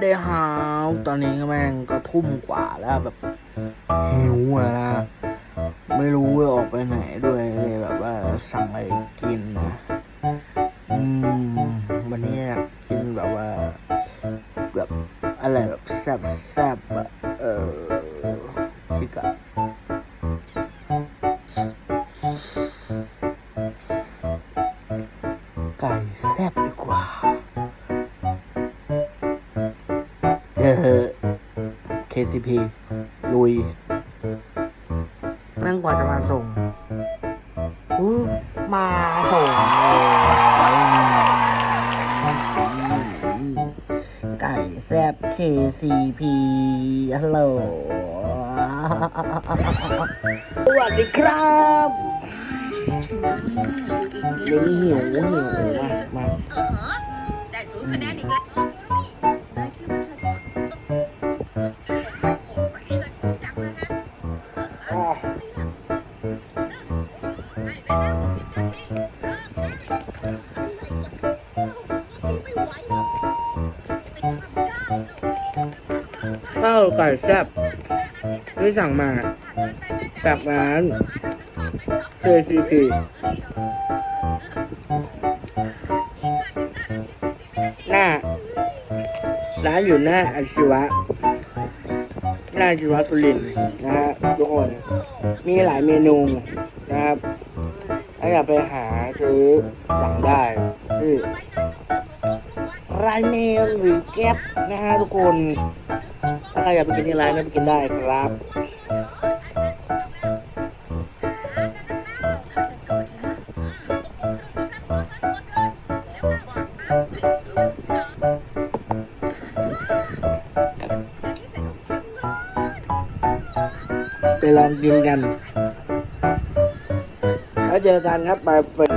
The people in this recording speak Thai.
เดฮาวตอนนี้ก็แม่งก็ทุ่มกว่าแล้วแบบหิวอะนะไม่รู้จะออกไปไหนด้วยเลยแบบว่าสั่งอะไรกินนะอืมวันนี้อยากกินแบบว่าแบบอะไรแบบแซ่บแซ่บๆอะเออคิดอะไก่แซ่บดีกว่า ออ KCP ลุยแม่งกว่าจะมาส่งอู้มาส่งเลยไก่แซบ KCP ฮัลโหล สวัสดีครับเดี๋ยวนี้หิวหิวมามา ข้าวไก่แซ่บที่สั่งมา จากร้าน KCP หน้า ร้านอยู่หน้าอาชีวะ หน้าอาชีวะสุรินนะฮะทุกคน มีหลายเมนูนะครับถ้าอยากไปหาซื้อสั่งได้ที่รายเมลหรือแก๊ปนะฮะทุกคน ถ้าใครอยากไปกินที่ร้านก็ไปกินได้ครับ ไปลองกินกันแล้วเจอกันครับบายเฟ